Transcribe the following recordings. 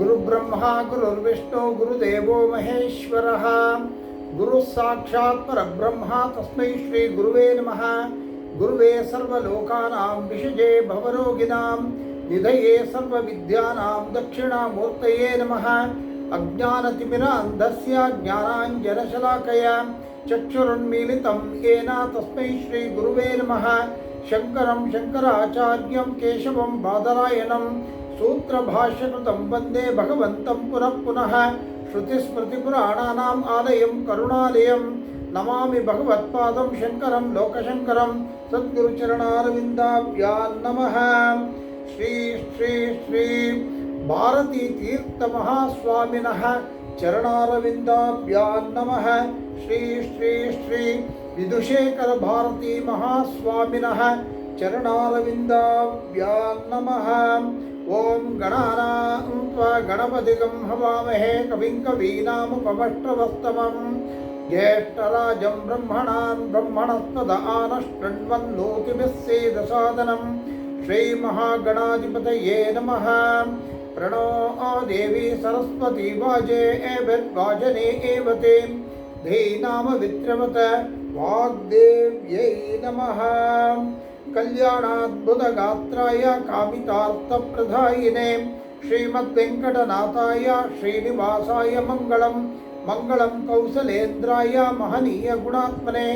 गुरुब्रह्मा, गुरुर्विष्णु, गुरुदेवो महेश्वरः। गुरुः साक्षात् परब्रह्मा, तस्मै श्रीगुरुवे नमः। गुरुवे सर्वलोकानां विषजे भवरोगिणां निधये सर्वविद्यानां दक्षिणामूर्तये नमः। अज्ञानतिमिरान्धस्य ज्ञानाञ्जनशलाकया, चक्षुरुन्मीलितं येन तस्मै श्रीगुरुवे नमः। शङ्करं शङ्कराचार्यं केशवं बादरायणं सूत्रभाष्यकृतं वंदे भगवन्तं पुनः पुनः श्रुतिस्मृतिपुराणानाम् आलयं करुणालयं नमामि भगवत्पादं शङ्करं लोकशङ्करं सद्गुरुचरणारविन्दाभ्यां नमः। श्री श्री श्री भारती भारतीतीर्थमहास्वामिनः चरणारविन्दाभ्यां नमः। श्री श्री श्री विदुशेखरभारतीमहास्वामिनः चरणारविन्दाभ्यां नमः। ॐ गणानां त्व गणपतिगम् हवामहे कविं कवीनामुपमष्टवस्तवम् ज्येष्ठराजं ब्रह्मणान् ब्रह्मणस्तद आनश्वन्नोति श्रीमहागणाधिपतये नमः। प्रणो आ देवी सरस्वती वाजे एभिर्वाजने एव ते। धीनामवित्रवत वाग्देव्यै नमः। कल्याणाद्भुतगात्राय कामितार्थप्रधायिने श्रीमद्वेङ्कटनाथाय श्रीनिवासाय मङ्गलं मङ्गलं कौसलेन्द्राय महनीयगुणात्मने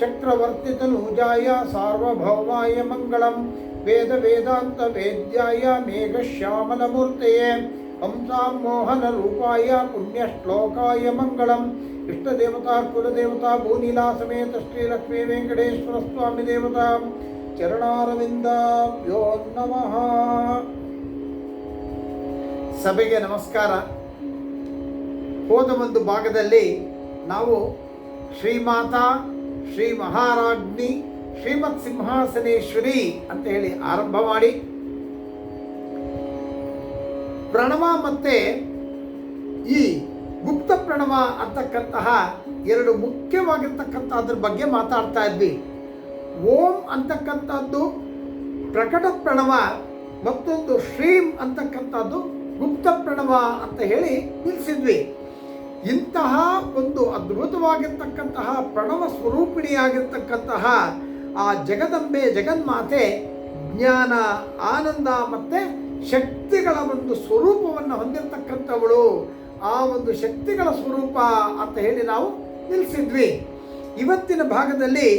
चक्रवर्तितनूजाय सार्वभौमाय मङ्गलम् वेदवेदान्तवेद्याय मेघश्यामलमूर्तये हंसां मोहनरूपाय पुण्यश्लोकाय मङ्गलम् इष्टदेवता कुलदेवता भूनीला समेत श्रीलक्ष्मी वेङ्कटेश्वरस्वामि देवता ಚರಣಾರವಿಂದಾಭ್ಯೋ ನಮಃ. ಸಭೆಗೆ ನಮಸ್ಕಾರ. ಹೋದ ಒಂದು ಭಾಗದಲ್ಲಿ ನಾವು ಶ್ರೀಮಾತಾ, ಶ್ರೀ ಮಹಾರಾಜ್ಞಿ ಶ್ರೀಮತ್ ಸಿಂಹಾಸನೇಶ್ವರಿ ಅಂತ ಹೇಳಿ ಆರಂಭ ಮಾಡಿ. ಪ್ರಣವ ಮತ್ತೆ ಈ ಗುಪ್ತ ಪ್ರಣವ ಅಂತಕ್ಕಂತಹ ಎರಡು ಮುಖ್ಯವಾಗಿರ್ತಕ್ಕಂಥದ್ರ ಬಗ್ಗೆ ಮಾತಾಡ್ತಾ ಇದ್ವಿ. ಓಂ ಅಂತಕ್ಕಂಥದ್ದು ಪ್ರಕಟ ಪ್ರಣವ ಮತ್ತೊಂದು ಶ್ರೀಂ ಅಂತಕ್ಕಂಥದ್ದು ಗುಪ್ತ ಪ್ರಣವ ಅಂತ ಹೇಳಿ ನಿಲ್ಲಿಸಿದ್ವಿ ಇಂತಹ ಒಂದು ಅದ್ಭುತವಾಗಿರ್ತಕ್ಕಂತಹ ಪ್ರಣವ ಸ್ವರೂಪಿಣಿಯಾಗಿರ್ತಕ್ಕಂತಹ ಆ ಜಗದಂಬೆ ಜಗನ್ಮಾತೆ ಜ್ಞಾನ, ಆನಂದ ಮತ್ತು ಶಕ್ತಿಗಳ ಒಂದು ಸ್ವರೂಪವನ್ನು ಹೊಂದಿರತಕ್ಕಂಥವಳು. ಆ ಒಂದು ಶಕ್ತಿಗಳ ಸ್ವರೂಪ ಅಂತ ಹೇಳಿ ನಾವು ನಿಲ್ಲಿಸಿದ್ವಿ ಇವತ್ತಿನ ಭಾಗದಲ್ಲಿ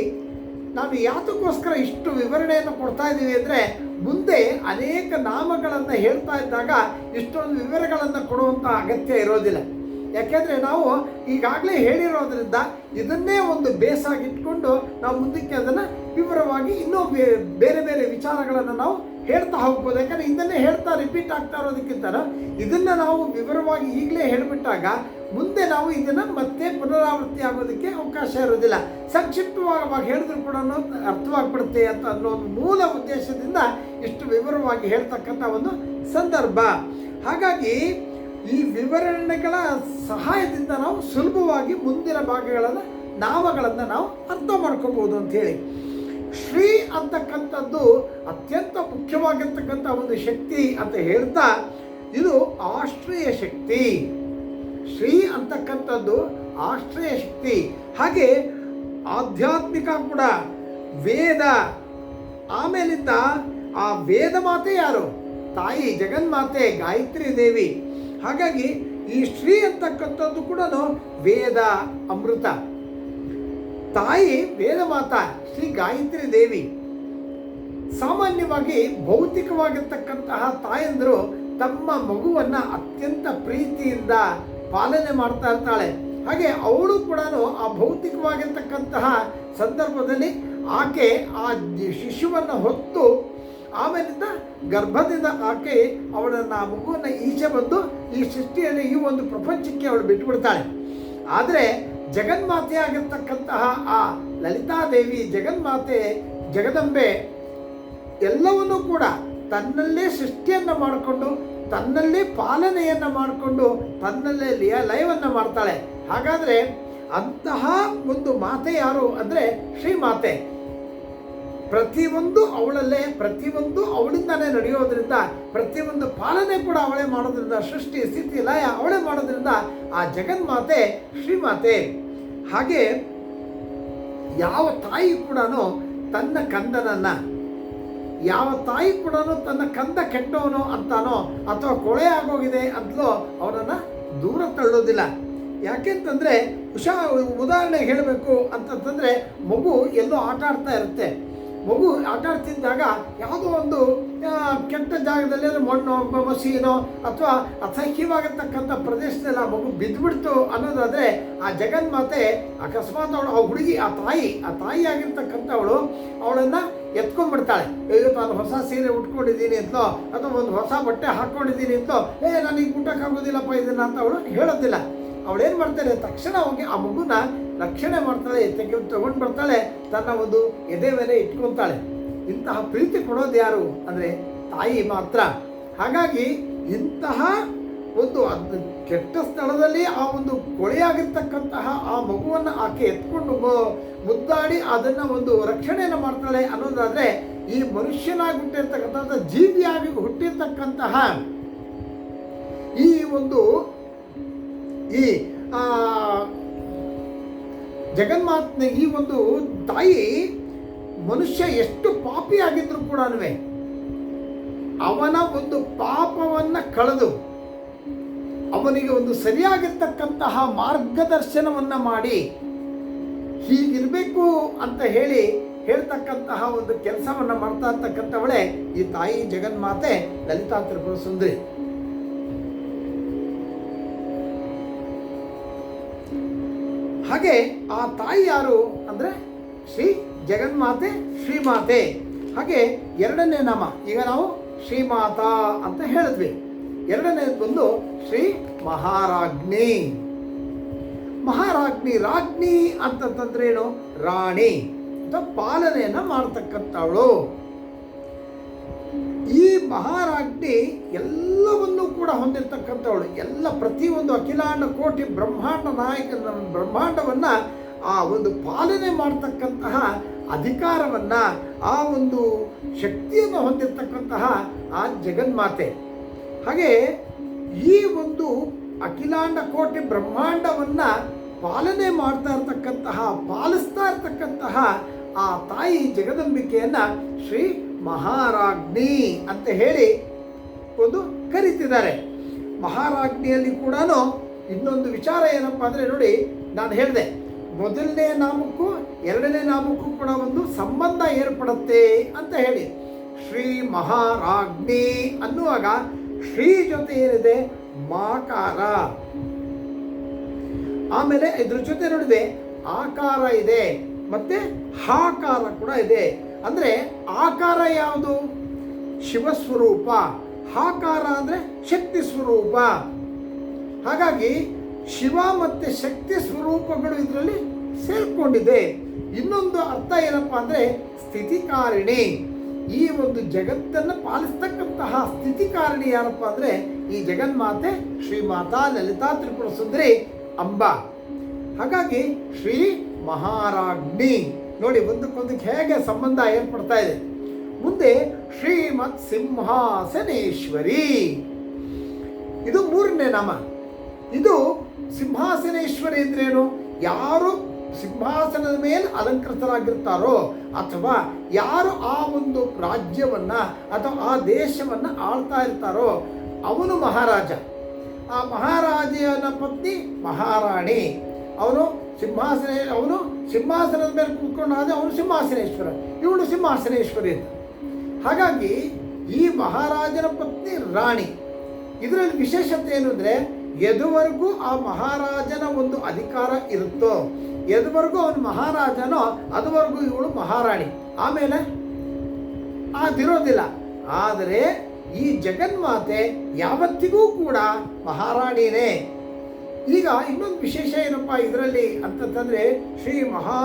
ನಾವು ಯಾತಕ್ಕೋಸ್ಕರ ಇಷ್ಟು ವಿವರಣೆಯನ್ನು ಕೊಡ್ತಾ ಇದ್ದೀವಿ ಅಂದರೆ ಮುಂದೆ ಅನೇಕ ನಾಮಗಳನ್ನು ಹೇಳ್ತಾ ಇದ್ದಾಗ ಇಷ್ಟೊಂದು ವಿವರಗಳನ್ನು ಕೊಡುವಂಥ ಅಗತ್ಯ ಇರೋದಿಲ್ಲ. ಯಾಕೆಂದರೆ ನಾವು ಈಗಾಗಲೇ ಹೇಳಿರೋದ್ರಿಂದ ಇದನ್ನೇ ಒಂದು ಬೇಸಾಗಿಟ್ಕೊಂಡು ನಾವು ಮುಂದಕ್ಕೆ ಅದನ್ನು ವಿವರವಾಗಿ ಇನ್ನೂ ಬೇರೆ ಬೇರೆ ವಿಚಾರಗಳನ್ನು ನಾವು ಹೇಳ್ತಾ ಹೋಗ್ಬೋದು. ಯಾಕಂದ್ರೆ ಇದನ್ನೇ ಹೇಳ್ತಾ ರಿಪೀಟ್ ಆಗ್ತಾ ಇರೋದಕ್ಕಿಂತ ಇದನ್ನು ನಾವು ವಿವರವಾಗಿ ಈಗಲೇ ಹೇಳಿಬಿಟ್ಟಾಗ ಮುಂದೆ ನಾವು ಇದನ್ನು ಮತ್ತೆ ಪುನರಾವೃತ್ತಿ ಆಗೋದಕ್ಕೆ ಅವಕಾಶ ಇರೋದಿಲ್ಲ ಸಂಕ್ಷಿಪ್ತವಾಗಿ ಹೇಳಿದ್ರು ಕೂಡ ಅರ್ಥವಾಗ್ಬಿಡುತ್ತೆ ಅಂತ ಅನ್ನೋ ಒಂದು ಮೂಲ ಉದ್ದೇಶದಿಂದ ಇಷ್ಟು ವಿವರವಾಗಿ ಹೇಳ್ತಕ್ಕಂಥ ಒಂದು ಸಂದರ್ಭ. ಹಾಗಾಗಿ ಈ ವಿವರಣೆಗಳ ಸಹಾಯದಿಂದ ನಾವು ಸುಲಭವಾಗಿ ಮುಂದಿನ ಭಾಗಗಳನ್ನು, ನಾಮಗಳನ್ನು ನಾವು ಅರ್ಥ ಮಾಡ್ಕೋಬೋದು ಹೇಳಿ. ಶ್ರೀ ಅಂತಕ್ಕಂಥದ್ದು ಅತ್ಯಂತ ಮುಖ್ಯವಾಗಿರ್ತಕ್ಕಂಥ ಒಂದು ಶಕ್ತಿ ಅಂತ ಹೇಳ್ತಾ, ಇದು ಆಶ್ರಯ ಶಕ್ತಿ. ಶ್ರೀ ಅಂತಕ್ಕಂಥದ್ದು ಆಶ್ರಯ ಶಕ್ತಿ. ಹಾಗೆ ಆಧ್ಯಾತ್ಮಿಕ ಕೂಡ, ವೇದ. ಆಮೇಲಿಂದ ಆ ವೇದ ಮಾತೆ ಯಾರು? ತಾಯಿ ಜಗನ್ಮಾತೆ ಗಾಯತ್ರಿ ದೇವಿ. ಹಾಗಾಗಿ ಈ ಶ್ರೀ ಅಂತಕ್ಕಂಥದ್ದು ಕೂಡ ವೇದ, ಅಮೃತ. ತಾಯಿ ವೇದ ಮಾತಾ, ಶ್ರೀ ಗಾಯತ್ರಿ ದೇವಿ, ಸಾಮಾನ್ಯವಾಗಿ ಭೌತಿಕವಾಗಿರ್ತಕ್ಕಂತಹ ತಾಯಂದರು ತಮ್ಮ ಮಗುವನ್ನು ಅತ್ಯಂತ ಪ್ರೀತಿಯಿಂದ ಪಾಲನೆ ಮಾಡ್ತಾ ಇರ್ತಾಳೆ. ಹಾಗೆ ಅವಳು ಕೂಡ ಆ ಭೌತಿಕವಾಗಿರ್ತಕ್ಕಂತಹ ಸಂದರ್ಭದಲ್ಲಿ ಆಕೆ ಆ ಶಿಶುವನ್ನು ಹೊತ್ತು ಆಮೇಲಿಂದ ಗರ್ಭದಿಂದ ಆಕೆ ಅವಳನ್ನು ಆ ಮಗುವನ್ನು ಈಚೆ ಬಂದು ಈ ಸೃಷ್ಟಿಯಲ್ಲಿ ಈ ಒಂದು ಪ್ರಪಂಚಕ್ಕೆ ಅವಳು ಬಿಟ್ಟುಬಿಡ್ತಾಳೆ ಆದರೆ ಜಗನ್ಮಾತೆ ಆಗಿರ್ತಕ್ಕಂತಹ ಆ ಲಲಿತಾದೇವಿ ಜಗನ್ಮಾತೆ, ಜಗದಂಬೆ, ಎಲ್ಲವನ್ನೂ ಕೂಡ ತನ್ನಲ್ಲೇ ಸೃಷ್ಟಿಯನ್ನು ಮಾಡಿಕೊಂಡು, ತನ್ನಲ್ಲೇ ಪಾಲನೆಯನ್ನು ಮಾಡಿಕೊಂಡು, ತನ್ನಲ್ಲೇ ಲಿಯ ಲಯವನ್ನು ಮಾಡ್ತಾಳೆ. ಹಾಗಾದರೆ ಅಂತಹ ಒಂದು ಮಾತೆ ಯಾರು ಅಂದರೆ ಶ್ರೀಮಾತೆ. ಪ್ರತಿಯೊಂದು ಅವಳಲ್ಲೇ, ಪ್ರತಿಯೊಂದು ಅವಳಿಂದಾನೇ ನಡೆಯೋದ್ರಿಂದ, ಪ್ರತಿಯೊಂದು ಪಾಲನೆ ಕೂಡ ಅವಳೇ ಮಾಡೋದ್ರಿಂದ, ಸೃಷ್ಟಿ, ಸ್ಥಿತಿ, ಲಯ ಅವಳೇ ಮಾಡೋದ್ರಿಂದ ಆ ಜಗನ್ಮಾತೆ ಶ್ರೀಮಾತೆ. ಹಾಗೆ ಯಾವ ತಾಯಿ ಕೂಡ ತನ್ನ ಕಂದನನ್ನ, ಯಾವ ತಾಯಿ ಕೂಡ ತನ್ನ ಕಂದ ಕೆಟ್ಟವನು ಅಂತಾನೋ ಅಥವಾ ಕೊಳೆ ಆಗೋಗಿದೆ ಅಂತಲೋ ಅವನನ್ನು ದೂರ ತಳ್ಳೋದಿಲ್ಲ. ಯಾಕೆಂತಂದರೆ ಹುಷಾ ಉದಾಹರಣೆ ಹೇಳಬೇಕು ಅಂತಂತಂದರೆ ಮಗು ಎಲ್ಲೋ ಆಟ ಆಡ್ತಾ ಇರುತ್ತೆ. ಮಗು ಆಟಾಡ್ತಿದ್ದಾಗ ಯಾವುದೋ ಒಂದು ಕೆಟ್ಟ ಜಾಗದಲ್ಲಿ ಮಣ್ಣು ಮಸೀನೋ ಅಥವಾ ಅಸಹ್ಯವಾಗಿರ್ತಕ್ಕಂಥ ಪ್ರದೇಶದಲ್ಲಿ ಆ ಮಗು ಬಿದ್ದುಬಿಡ್ತು ಅನ್ನೋದಾದರೆ ಆ ಜಗನ್ಮಾತೆ ಅಕಸ್ಮಾತ್ ಅವಳು, ಆ ಹುಡುಗಿ, ಆ ತಾಯಿ ಆ ತಾಯಿ ಆಗಿರ್ತಕ್ಕಂಥವಳು ಅವಳನ್ನು ಎತ್ಕೊಂಡ್ಬಿಡ್ತಾಳೆ. ಅಯ್ಯೋ ನಾನು ಹೊಸ ಸೀರೆ ಉಟ್ಕೊಂಡಿದ್ದೀನಿ ಅಂತೋ ಅಥವಾ ಒಂದು ಹೊಸ ಬಟ್ಟೆ ಹಾಕ್ಕೊಂಡಿದ್ದೀನಿ ಅಂತೋ ಏ, ನನಗೆ ಊಟಕ್ಕಾಗೋದಿಲ್ಲಪ್ಪ ಇದನ್ನು ಅಂತ ಅವಳು ಹೇಳೋದಿಲ್ಲ. ಅವಳೇನು ಮಾಡ್ತಾರೆ ತಕ್ಷಣ ಹೋಗಿ ಆ ಮಗುನ ರಕ್ಷಣೆ ಮಾಡ್ತಾಳೆ ತೆಗೆ ತಗೊಂಡು ಬರ್ತಾಳೆ, ತನ್ನ ಒಂದು ಎದೆ ಮೇಲೆ ಇಟ್ಕೊಳ್ತಾಳೆ ಇಂತಹ ಪ್ರೀತಿ ಕೊಡೋದು ಯಾರು ಅಂದರೆ ತಾಯಿ ಮಾತ್ರ. ಹಾಗಾಗಿ ಇಂತಹ ಒಂದು ಕೆಟ್ಟ ಸ್ಥಳದಲ್ಲಿ ಆ ಒಂದು ಕೊಳೆಯಾಗಿರ್ತಕ್ಕಂತಹ ಆ ಮಗುವನ್ನು ಆಕೆ ಎತ್ಕೊಂಡು ಮುದ್ದಾಡಿ ಅದನ್ನು ಒಂದು ರಕ್ಷಣೆಯನ್ನು ಮಾಡ್ತಾಳೆ ಅನ್ನೋದಾದರೆ, ಈ ಮನುಷ್ಯನಾಗಿ ಹುಟ್ಟಿರ್ತಕ್ಕಂಥ ಜೀವಿಯಾಗಿ ಹುಟ್ಟಿರ್ತಕ್ಕಂತಹ ಈ ಒಂದು ಈ ಜಗನ್ಮಾತ್ನ ಈ ಒಂದು ತಾಯಿ ಮನುಷ್ಯ ಎಷ್ಟು ಪಾಪಿ ಆಗಿದ್ರು ಕೂಡ ಅವನ ಒಂದು ಪಾಪವನ್ನ ಕಳೆದು ಅವನಿಗೆ ಒಂದು ಸರಿಯಾಗಿರ್ತಕ್ಕಂತಹ ಮಾರ್ಗದರ್ಶನವನ್ನ ಮಾಡಿ ಹೀಗಿರ್ಬೇಕು ಅಂತ ಹೇಳಿ ಹೇಳ್ತಕ್ಕಂತಹ ಒಂದು ಕೆಲಸವನ್ನ ಮಾಡ್ತಾ ಇರ್ತಕ್ಕಂಥವಳೆ ಈ ತಾಯಿ ಜಗನ್ಮಾತೆ ಲಲಿತಾ ತ್ರಿಪುರ ಸುಂದರಿ. ಹಾಗೆ ಆ ತಾಯಿ ಯಾರು ಅಂದರೆ ಶ್ರೀ ಜಗನ್ಮಾತೆ, ಶ್ರೀಮಾತೆ. ಹಾಗೆ ಎರಡನೇ ನಾಮ, ಈಗ ನಾವು ಶ್ರೀಮಾತಾ ಅಂತ ಹೇಳಿದ್ವಿ. ಎರಡನೇದು ಬಂದು ಶ್ರೀ ಮಹಾರಾಜ್ಞಿ ಮಹಾರಾಜ್ಞಿ ರಾಜ್ಞಿ ಅಂತಂತಂದ್ರೆ ಏನು? ರಾಣಿ. ಅಂತ ಪಾಲನೆಯನ್ನು ಮಾಡ್ತಕ್ಕಂಥವಳು. ಈ ಮಹಾರಾಜ್ಞಿ ಎಲ್ಲವನ್ನೂ ಕೂಡ ಹೊಂದಿರತಕ್ಕಂಥವಳು. ಎಲ್ಲ ಪ್ರತಿಯೊಂದು ಅಖಿಲಾಂಡ ಕೋಟಿ ಬ್ರಹ್ಮಾಂಡ ನಾಯಕ ಬ್ರಹ್ಮಾಂಡವನ್ನು ಆ ಒಂದು ಪಾಲನೆ ಮಾಡ್ತಕ್ಕಂತಹ ಅಧಿಕಾರವನ್ನು, ಆ ಒಂದು ಶಕ್ತಿಯನ್ನು ಹೊಂದಿರತಕ್ಕಂತಹ ಆ ಜಗನ್ಮಾತೆ. ಹಾಗೆ ಈ ಒಂದು ಅಖಿಲಾಂಡ ಕೋಟಿ ಬ್ರಹ್ಮಾಂಡವನ್ನು ಪಾಲನೆ ಮಾಡ್ತಾ ಇರ್ತಕ್ಕಂತಹ, ಪಾಲಿಸ್ತಾ ಇರ್ತಕ್ಕಂತಹ ಆ ತಾಯಿ ಜಗದಂಬಿಕೆಯನ್ನು ಶ್ರೀ ಮಹಾರಾಜ್ಞಿ ಅಂತ ಹೇಳಿ ಒಂದು ಕರೀತಿದ್ದಾರೆ. ಮಹಾರಾಜ್ಞಿಯಲ್ಲಿ ಕೂಡ ಇನ್ನೊಂದು ವಿಚಾರ ಏನಪ್ಪ ಅಂದರೆ ನೋಡಿ, ನಾನು ಹೇಳಿದೆ, ಮೊದಲನೇ ನಾಮಕ್ಕೂ ಎರಡನೇ ನಾಮಕ್ಕೂ ಕೂಡ ಒಂದು ಸಂಬಂಧ ಏರ್ಪಡುತ್ತೆ ಅಂತ ಹೇಳಿ. ಶ್ರೀ ಮಹಾರಾಜ್ಞಿ ಅನ್ನುವಾಗ ಶ್ರೀ ಜೊತೆ ಏನಿದೆ? ಮಾಕಾರ. ಆಮೇಲೆ ಇದ್ರ ಜೊತೆ ನೋಡಿದೆ ಆಕಾರ ಇದೆ, ಮತ್ತೆ ಹಾಕಾರ ಕೂಡ ಇದೆ. ಅಂದ್ರೆ ಆಕಾರ ಯಾವುದು? ಶಿವಸ್ವರೂಪ. ಹಾಕಾರ ಅಂದರೆ ಶಕ್ತಿ ಸ್ವರೂಪ. ಹಾಗಾಗಿ ಶಿವ ಮತ್ತು ಶಕ್ತಿ ಸ್ವರೂಪಗಳು ಇದರಲ್ಲಿ ಸೇರಿಕೊಂಡಿದೆ. ಇನ್ನೊಂದು ಅರ್ಥ ಏನಪ್ಪ ಅಂದರೆ ಸ್ಥಿತಿಕಾರಿಣಿ ಈ ಒಂದು ಜಗತ್ತನ್ನು ಪಾಲಿಸ್ತಕ್ಕಂತಹ ಸ್ಥಿತಿಕಾರಿಣಿ ಯಾರಪ್ಪ ಅಂದರೆ ಈ ಜಗನ್ಮಾತೆ ಶ್ರೀಮಾತಾ ಲಲಿತಾ ತ್ರಿಪುರ ಸುಂದರಿ ಅಂಬ. ಹಾಗಾಗಿ ಶ್ರೀ ಮಹಾರಾಜ್ಞಿ ನೋಡಿ ಒಂದಕ್ಕೊಂದಕ್ಕೆ ಹೇಗೆ ಸಂಬಂಧ ಏರ್ಪಡ್ತಾ ಇದೆ. ಮುಂದೆ ಶ್ರೀಮತ್ ಸಿಂಹಾಸನೇಶ್ವರಿ. ಇದು ಮೂರನೇ ನಾಮ. ಇದು ಸಿಂಹಾಸನೇಶ್ವರಿ ಅಂದ್ರೇನು ಯಾರು ಸಿಂಹಾಸನದ ಮೇಲೆ ಅಲಂಕೃತರಾಗಿರ್ತಾರೋ ಅಥವಾ ಯಾರು ಆ ಒಂದು ರಾಜ್ಯವನ್ನ ಅಥವಾ ಆ ದೇಶವನ್ನ ಆಳ್ತಾ ಇರ್ತಾರೋ ಅವನು ಮಹಾರಾಜ. ಆ ಮಹಾರಾಜನ ಪತ್ನಿ ಮಹಾರಾಣಿ. ಅವನು ಸಿಂಹಾಸನ ಅವನು ಸಿಂಹಾಸನದ ಮೇಲೆ ಕೂತ್ಕೊಂಡಾಗ ಅವನು ಸಿಂಹಾಸನೇಶ್ವರ, ಇವಳು ಸಿಂಹಾಸನೇಶ್ವರಿ ಅಂತ. ಹಾಗಾಗಿ ಈ ಮಹಾರಾಜನ ಪತ್ನಿ ರಾಣಿ. ಇದರಲ್ಲಿ ವಿಶೇಷತೆ ಏನು ಅಂದರೆ, ಎದುವರೆಗೂ ಆ ಮಹಾರಾಜನ ಒಂದು ಅಧಿಕಾರ ಇರುತ್ತೋ, ಎದುವರೆಗೂ ಅವನು ಮಹಾರಾಜನೋ, ಅದುವರೆಗೂ ಇವಳು ಮಹಾರಾಣಿ. ಆಮೇಲೆ? ಆದಿರೋದಿಲ್ಲ. ಆದರೆ ಈ ಜಗನ್ಮಾತೆ ಯಾವತ್ತಿಗೂ ಕೂಡ ಮಹಾರಾಣಿನೇ. ಈಗ ಇನ್ನೊಂದು ವಿಶೇಷ ಏನಪ್ಪ ಇದರಲ್ಲಿ ಅಂತಂತಂದರೆ ಶ್ರೀ ಮಹಾ